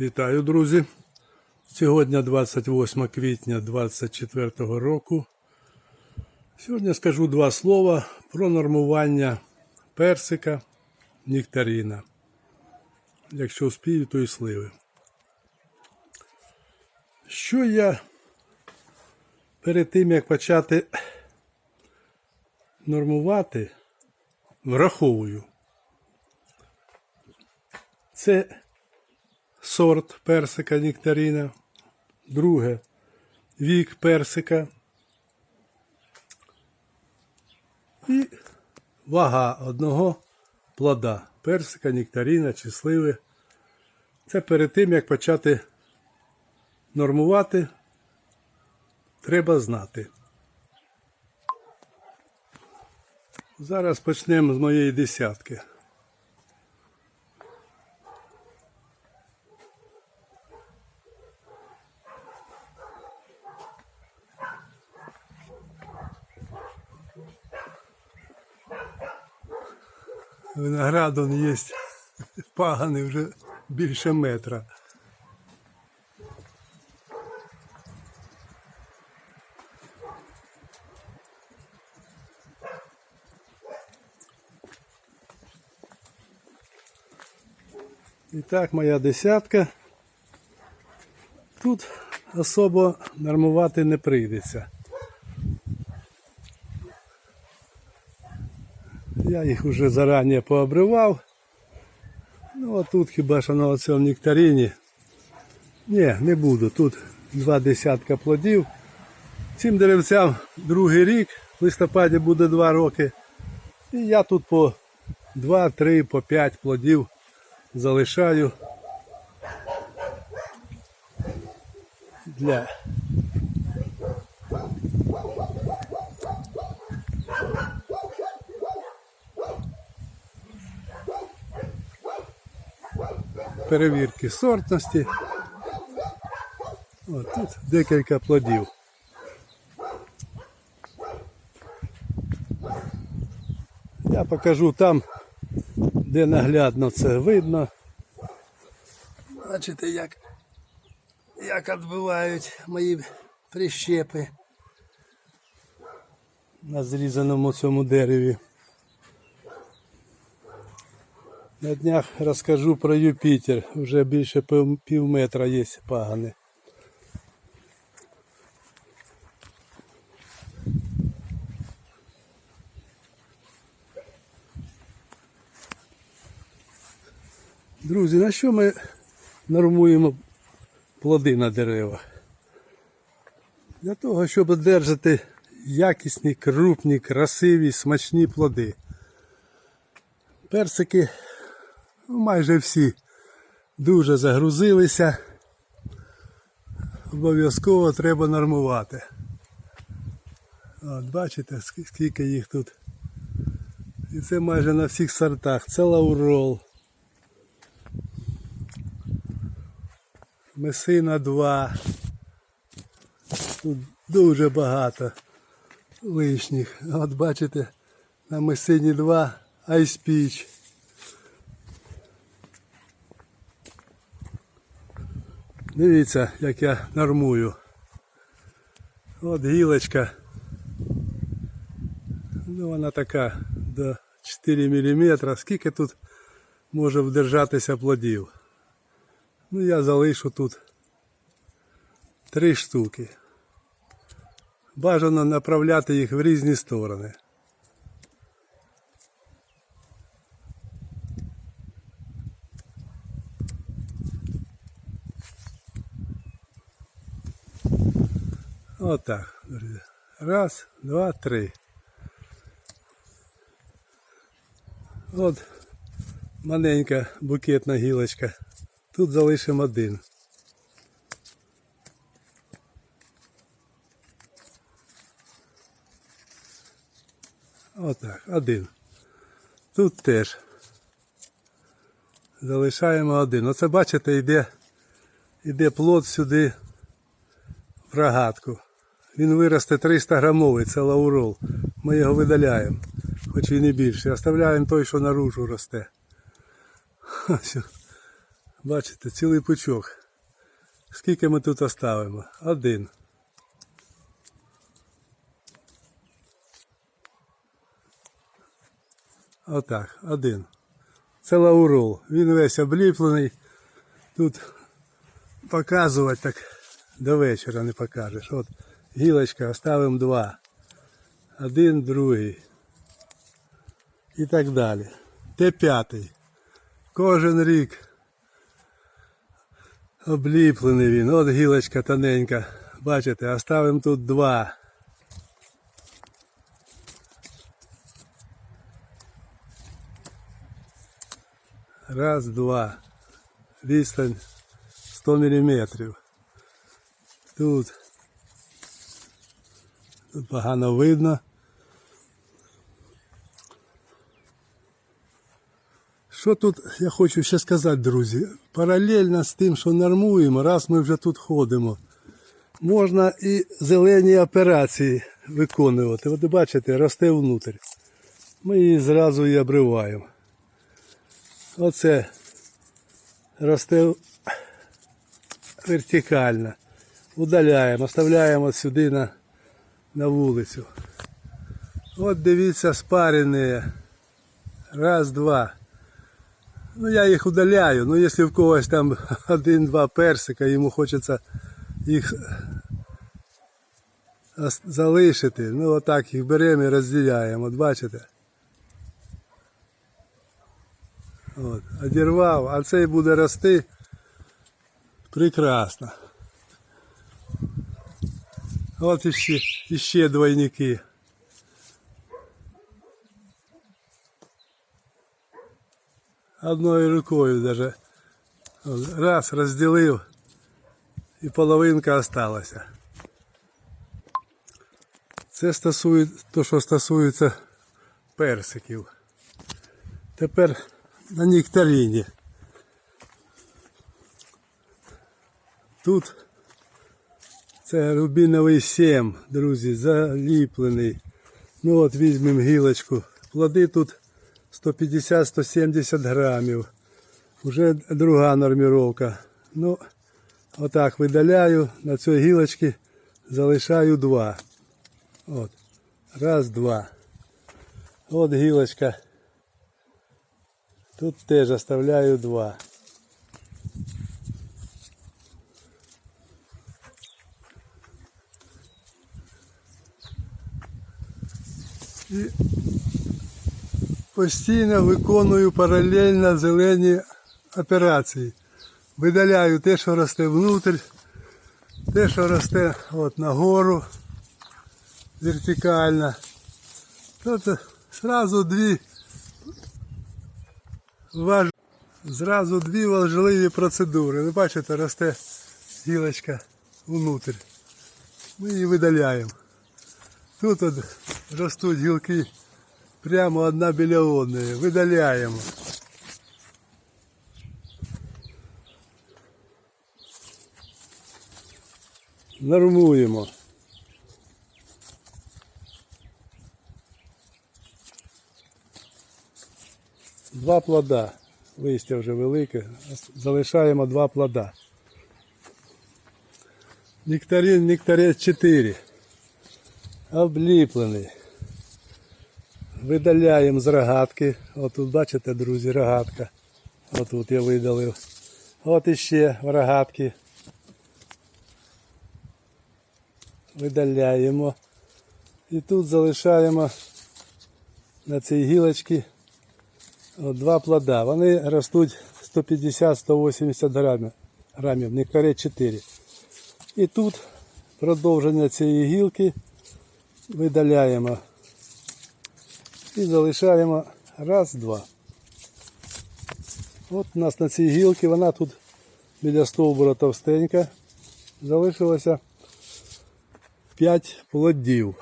Вітаю, друзі! Сьогодні 28 квітня 2024 року. Сьогодні скажу два слова про нормування персика нектарина. Якщо успію, то і сливи. Що я перед тим, як почати нормувати, враховую. Це сорт персика нектарина. Друге вік персика. І вага одного плода персика, нектарина чи сливи. Це перед тим, як почати нормувати, треба знати. Зараз почнемо з моєї десятки. Виноград он є паганий вже більше метра. І так, моя десятка. Тут особо нормувати не прийдеться. Я їх вже зарані пообривав. Ну а тут хіба що на цьому нектарині. Ні, не буду. Тут два десятка плодів. Цим деревцям другий рік, в листопаді буде два роки. І я тут по 2, 3, по 5 плодів залишаю для перевірки сортності. От тут декілька плодів. Я покажу там, де наглядно це видно. Бачите, як, як відбивають мої прищепи на зрізаному цьому дереві. На днях розкажу про Юпітер. Вже більше пів, метра є пагани. Друзі, на що ми нормуємо плоди на деревах? Для того, щоб одержати якісні, крупні, красиві, смачні плоди. Персики майже всі дуже загрузилися. Обов'язково треба нормувати. От, бачите, скільки їх тут. І це майже на всіх сортах. Це лаурол. Месина 2. Тут дуже багато лишніх. От бачите, на Месині 2 айспіч. Дивіться, як я нормую. От гілочка. Ну, вона така до 4 мм. Скільки тут може вдержатися плодів? Ну, я залишу тут три штуки. Бажано направляти їх в різні сторони. Отак, друзі. Раз, два, три. От маленька букетна гілочка. Тут залишимо один. Отак, один. Тут теж. Залишаємо один. Оце бачите, йде, йде плод сюди в рогатку. Він виросте 300 грамовий, це лаурол. Ми його видаляємо, хоч він і більше. Оставляємо той, що наружу росте. Бачите, цілий пучок. Скільки ми тут оставимо? Один. Отак, один. Це лаурол. Він весь обліплений. Тут показувати так до вечора не покажеш. От гілочка, оставимо два. Один, другий. І так далі. Те п'ятий. Кожен рік обліплений він. От гілочка тоненька. Бачите, оставимо тут два. Раз, два. Відстань 100 міліметрів. Тут. Тут погано видно. Що тут я хочу ще сказати, друзі? Паралельно з тим, що нормуємо, раз ми вже тут ходимо, можна і зелені операції виконувати. От бачите, росте внутрь. Ми її зразу і обриваємо. Оце росте вертикально. Удаляємо, оставляємо сюди на, на вулицю. От дивіться, спарені. Раз, два. Ну я їх удаляю. Ну якщо в когось там один-два персика, йому хочеться їх залишити. Ну отак їх беремо і розділяємо. От бачите? От, одірвав, а цей буде рости прекрасно. От іще, іще двойники. Одною рукою даже. Раз, розділив і половинка осталася. Це стосує, то, що стосується персиків. Тепер на нектаріні. Тут це рубіновий сім, друзі, заліплений. Ну от візьмемо гілочку. Плоди тут 150-170 грамів. Уже друга норміровка. Ну, отак видаляю, на цій гілочці залишаю два. От. Раз, два. От гілочка. Тут теж оставляю два. І постійно виконую паралельно зелені операції. Видаляю те, що росте внутрь, те, що росте от нагору вертикально. Тобто зразу дві важ... зразу дві важливі процедури. Ви бачите, росте гілочка внутрь. Ми її видаляємо. Тут от ростуть гілки прямо одна біля одної. Видаляємо. Нормуємо. Два плода. Листя вже велике. Залишаємо два плода. Нектарин, нектарець 4. Обліплений. Видаляємо з рогатки. Отут бачите, друзі, рогатка. Отут я видалив. От іще в рогатки. Видаляємо. І тут залишаємо на цій гілочці два плода. Вони ростуть 150-180 грамів, грамів, нектаре 4. І тут продовження цієї гілки видаляємо і залишаємо раз, два. От у нас на цій гілці, вона тут біля стовбура товстенька. Залишилося 5 плодів.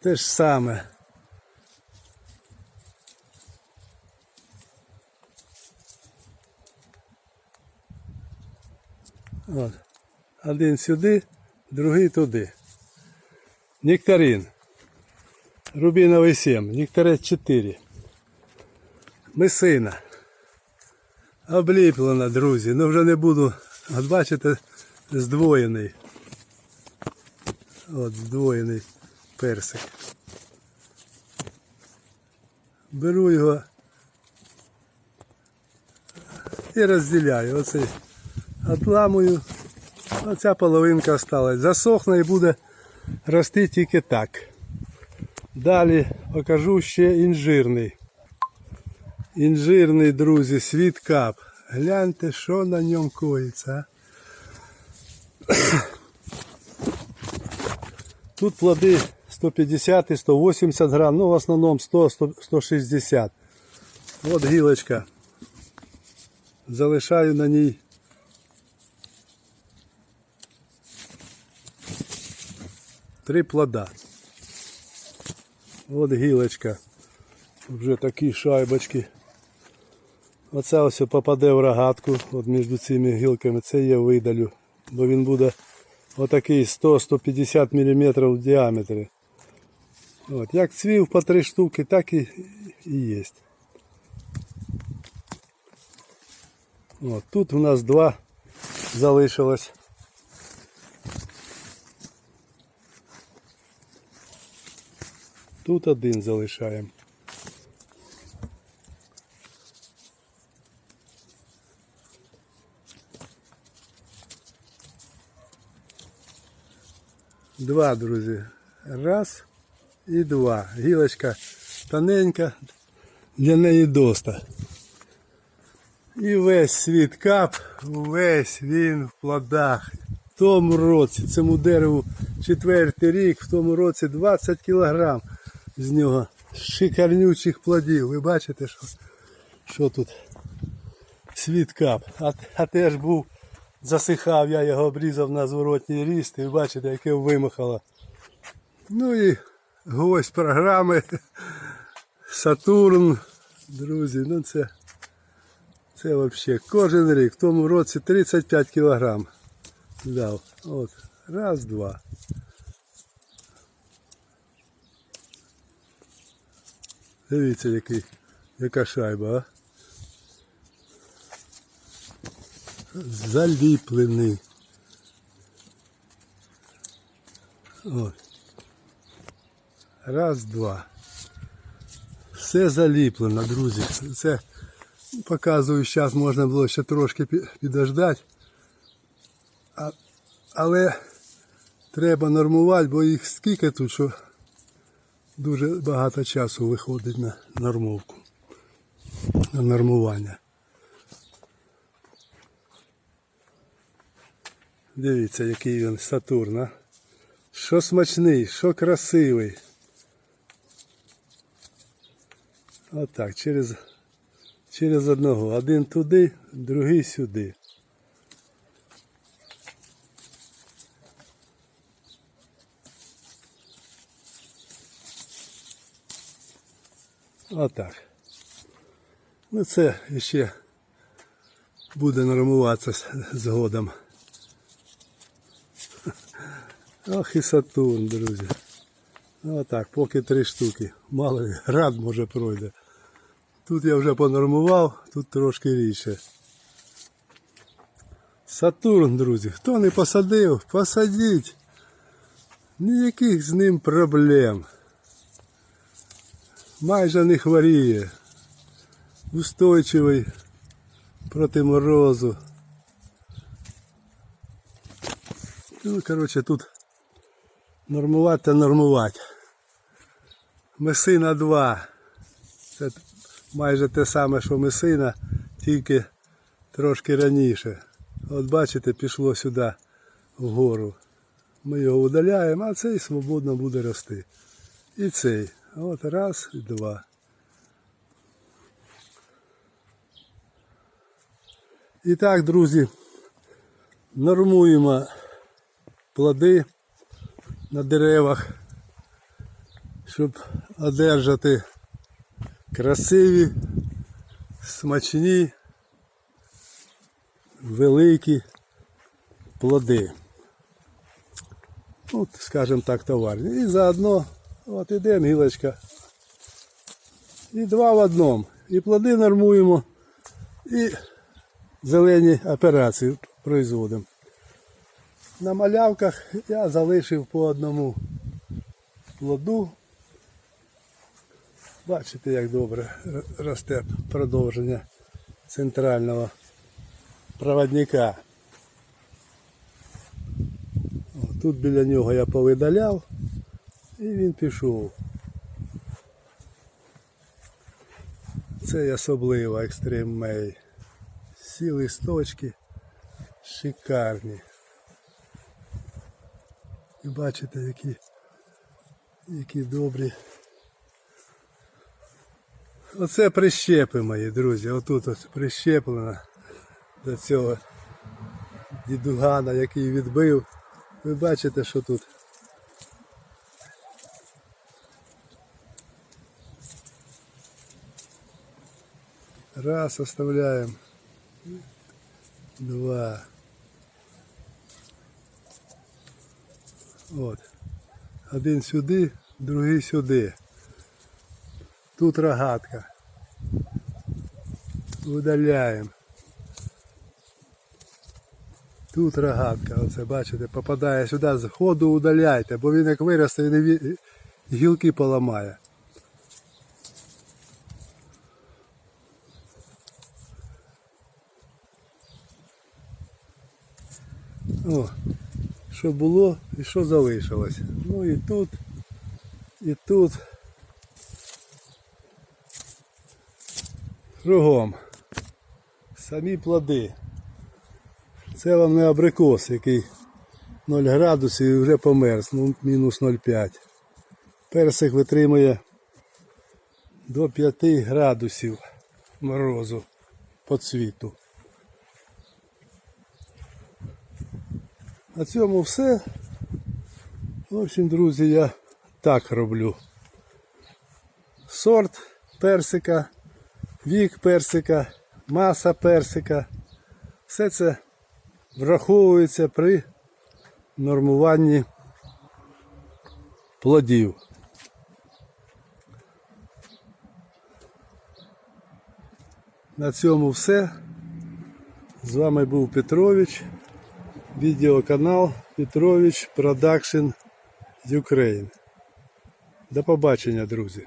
Те ж саме. От. Один сюди, другий туди. Нектарин. Рубиновый 7, нектарець 4. Месина. Обліплена, друзі. Ну вже не буду. От бачите, здвоєний. От здвоєний персик. Беру його і розділяю. Оцей отламую. Оця половинка осталась. Засохне і буде рости тільки так. Далі покажу ще інжирний. Інжирний, друзі, світ кап. Гляньте, що на ньому коїться. Тут плоди 150 і 180 грам, ну в основному 100, 100 160. От гілочка. Залишаю на ній три плода. От гілочка. Вже такі шайбочки. Оце ось попаде в рогатку, от між цими гілками, це я видалю, бо він буде отакий 100-150 мм в діаметрі. От, як цвів по три штуки, так і, і є. От, тут у нас два залишилось. Тут один залишаємо. Два, друзі. Раз і два. Гілочка тоненька, для неї доста. І весь світ кап, весь він в плодах. В тому році цьому дереву четвертий рік, в тому році 20 кілограм з нього шикарнючих плодів. Ви бачите, що, що тут світ кап. А, а теж був, засихав, я його обрізав на зворотній ріст і ви бачите, яке вимахало. Ну і гость програми Сатурн. Друзі, ну це, це взагалі кожен рік. В тому році 35 кілограм дав. От, раз, два. Дивіться, який, яка шайба, а? Заліплений. От. Раз, два. Все заліплено, друзі. Це показую, зараз можна було ще трошки підождати. Але треба нормувати, бо їх скільки тут, що дуже багато часу виходить на нормовку. На нормування. Дивіться, який він Сатурн, а? Що смачний, що красивий. Отак, через, через одного. Один туди, другий сюди. Отак. Ну це ще буде нормуватися згодом. Ох і Сатурн, друзі. Отак, поки три штуки. Мало град може пройде. Тут я вже понормував, тут трошки рідше. Сатурн, друзі, хто не посадив, посадіть. Ніяких з ним проблем. Майже не хворіє. Устойчивий проти морозу. Ну, коротше, тут нормувати та нормувати. Месина 2. Це майже те саме, що месина, тільки трошки раніше. От бачите, пішло сюди вгору. Ми його удаляємо, а цей свободно буде рости. І цей. От раз два. І так, друзі, нормуємо плоди на деревах, щоб одержати красиві, смачні, великі плоди. От, скажімо так, товарні. І заодно, от ідемо гілочка. І два в одному. І плоди нормуємо, і зелені операції производимо. На малявках я залишив по одному плоду. Бачите, як добре росте продовження центрального проводника. Тут біля нього я повидаляв і він пішов. Це особливо екстрем мей. Всі листочки шикарні. І бачите, які, які добрі. Оце прищепи мої, друзі. Отут ось прищеплено до цього дідугана, який відбив. Ви бачите, що тут. Раз оставляємо. Два. От. Один сюди, другий сюди. Тут рогатка. Видаляємо. Тут рогатка, оце бачите, попадає сюди, з ходу удаляйте, бо він як виросте, він гілки поламає. О, що було і що залишилось. Ну і тут, і тут. Кругом. Самі плоди. Це вам не абрикос, який 0 градусів і вже померз, ну мінус 0,5. Персик витримує до 5 градусів морозу по цвіту. На цьому все. В общем, друзі, я так роблю. Сорт персика, вік персика, маса персика. Все це враховується при нормуванні плодів. На цьому все. З вами був Петрович. Відеоканал Петрович Продакшн Ukraine. До побачення, друзі.